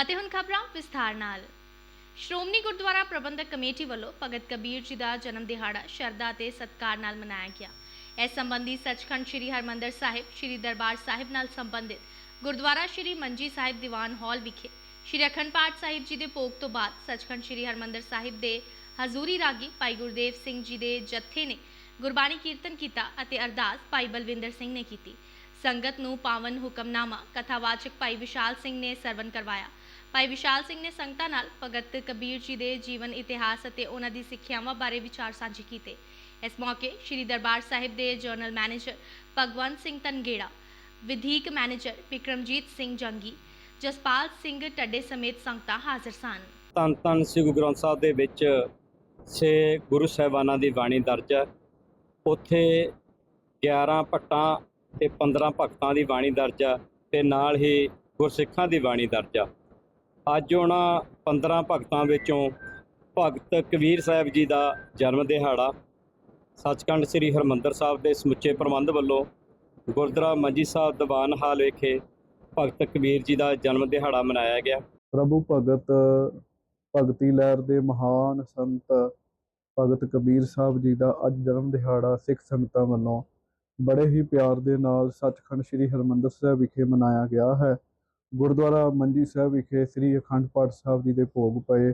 ਅਤੇ ਹੁਣ ਖਬਰਾਂ ਵਿਸਥਾਰ ਨਾਲ। ਸ਼੍ਰੋਮਣੀ ਗੁਰਦੁਆਰਾ ਪ੍ਰਬੰਧਕ ਕਮੇਟੀ ਵੱਲੋਂ ਭਗਤ ਕਬੀਰ ਜੀ ਦਾ ਜਨਮ ਦਿਹਾੜਾ ਸ਼ਰਧਾ ਅਤੇ ਸਤਿਕਾਰ ਨਾਲ ਮਨਾਇਆ ਗਿਆ। ਇਸ ਸੰਬੰਧੀ ਸੱਚਖੰਡ ਸ੍ਰੀ ਹਰਮੰਦਰ ਸਾਹਿਬ, ਸ੍ਰੀ ਦਰਬਾਰ ਸਾਹਿਬ ਨਾਲ ਸੰਬੰਧਿਤ ਗੁਰਦੁਆਰਾ ਸ੍ਰੀ ਮੰਜੀ ਸਾਹਿਬ ਦੀਵਾਨ ਹਾਲ ਵਿਖੇ ਸ੍ਰੀ ਅਖੰਡ ਪਾਠ ਸਾਹਿਬ ਜੀ ਦੇ ਭੋਗ ਤੋਂ ਬਾਅਦ ਸੱਚਖੰਡ ਸ੍ਰੀ ਹਰਮੰਦਰ ਸਾਹਿਬ ਦੇ ਹਜ਼ੂਰੀ ਰਾਗੀ ਭਾਈ ਗੁਰਦੇਵ ਸਿੰਘ ਜੀ ਦੇ ਜਥੇ ਨੇ ਗੁਰਬਾਣੀ ਕੀਰਤਨ ਕੀਤਾ ਅਤੇ ਅਰਦਾਸ ਭਾਈ ਬਲਵਿੰਦਰ ਸਿੰਘ ਨੇ ਕੀਤੀ। ਸੰਗਤ ਨੂੰ ਪਾਵਨ ਹੁਕਮਨਾਮਾ, ਕਥਾਵਾਚਕ ਭਾਈ ਵਿਸ਼ਾਲ ਸਿੰਘ ਨੇ ਸਰਵਨ ਕਰਵਾਇਆ। ਭਾਈ ਵਿਸ਼ਾਲ ਸਿੰਘ ਨੇ ਸੰਗਤਾਂ ਨਾਲ ਭਗਤ ਕਬੀਰ ਜੀ ਦੇ ਜੀਵਨ, ਇਤਿਹਾਸ ਅਤੇ ਉਹਨਾਂ ਦੀ ਸਿੱਖਿਆਵਾਂ ਬਾਰੇ ਵਿਚਾਰ ਸਾਂਝੇ ਕੀਤੇ। ਇਸ ਮੌਕੇ ਸ੍ਰੀ ਦਰਬਾਰ ਸਾਹਿਬ ਦੇ ਜਨਰਲ ਮੈਨੇਜਰ ਭਗਵੰਤ ਸਿੰਘ ਤਨਗੇੜਾ ਵਿਧੀਕ ਮੈਨੇਜਰ ਵਿਕਰਮਜੀਤ ਸਿੰਘ ਜੰਗੀ, ਜਸਪਾਲ ਸਿੰਘ ਟੱਡੇ ਸਮੇਤ ਸੰਗਤਾਂ ਹਾਜ਼ਰ ਸਨ। ਧੰਨ ਧੰਨ ਸ੍ਰੀ ਗੁਰੂ ਗ੍ਰੰਥ ਸਾਹਿਬ ਦੇ ਵਿੱਚ ਛੇ ਗੁਰੂ ਸਾਹਿਬਾਨਾਂ ਦੀ ਬਾਣੀ ਦਰਜ ਹੈ। ਉੱਥੇ 11 ਭੱਟਾਂ ਤੇ 15 ਭਗਤਾਂ ਦੀ ਬਾਣੀ ਦਰਜ ਹੈ ਤੇ ਨਾਲ ਹੀ ਗੁਰਸਿੱਖਾਂ ਦੀ ਬਾਣੀ ਦਰਜ ਆ ਅੱਜ ਉਹਨਾਂ 15 ਭਗਤਾਂ ਵਿੱਚੋਂ ਭਗਤ ਕਬੀਰ ਸਾਹਿਬ ਜੀ ਦਾ ਜਨਮ ਦਿਹਾੜਾ ਸੱਚਖੰਡ ਸ੍ਰੀ ਹਰਮੰਦਰ ਸਾਹਿਬ ਦੇ ਸਮੁੱਚੇ ਪ੍ਰਬੰਧ ਵੱਲੋਂ ਗੁਰਦੁਆਰਾ ਮੰਜੀ ਸਾਹਿਬ ਦੀਵਾਨ ਹਾਲ ਵਿਖੇ ਭਗਤ ਕਬੀਰ ਜੀ ਦਾ ਜਨਮ ਦਿਹਾੜਾ ਮਨਾਇਆ ਗਿਆ। ਪ੍ਰਭੂ ਭਗਤ, ਭਗਤੀ ਲਹਿਰ ਦੇ ਮਹਾਨ ਸੰਤ ਭਗਤ ਕਬੀਰ ਸਾਹਿਬ ਜੀ ਦਾ ਅੱਜ ਜਨਮ ਦਿਹਾੜਾ ਸਿੱਖ ਸੰਗਤਾਂ ਵੱਲੋਂ ਬੜੇ ਹੀ ਪਿਆਰ ਦੇ ਨਾਲ ਸੱਚਖੰਡ ਸ੍ਰੀ ਹਰਮੰਦਰ ਸਾਹਿਬ ਵਿਖੇ ਮਨਾਇਆ ਗਿਆ ਹੈ। ਗੁਰਦੁਆਰਾ ਮੰਜੀ ਸਾਹਿਬ ਵਿਖੇ ਸ੍ਰੀ ਅਖੰਡ ਪਾਠ ਸਾਹਿਬ ਜੀ ਦੇ ਭੋਗ ਪਏ।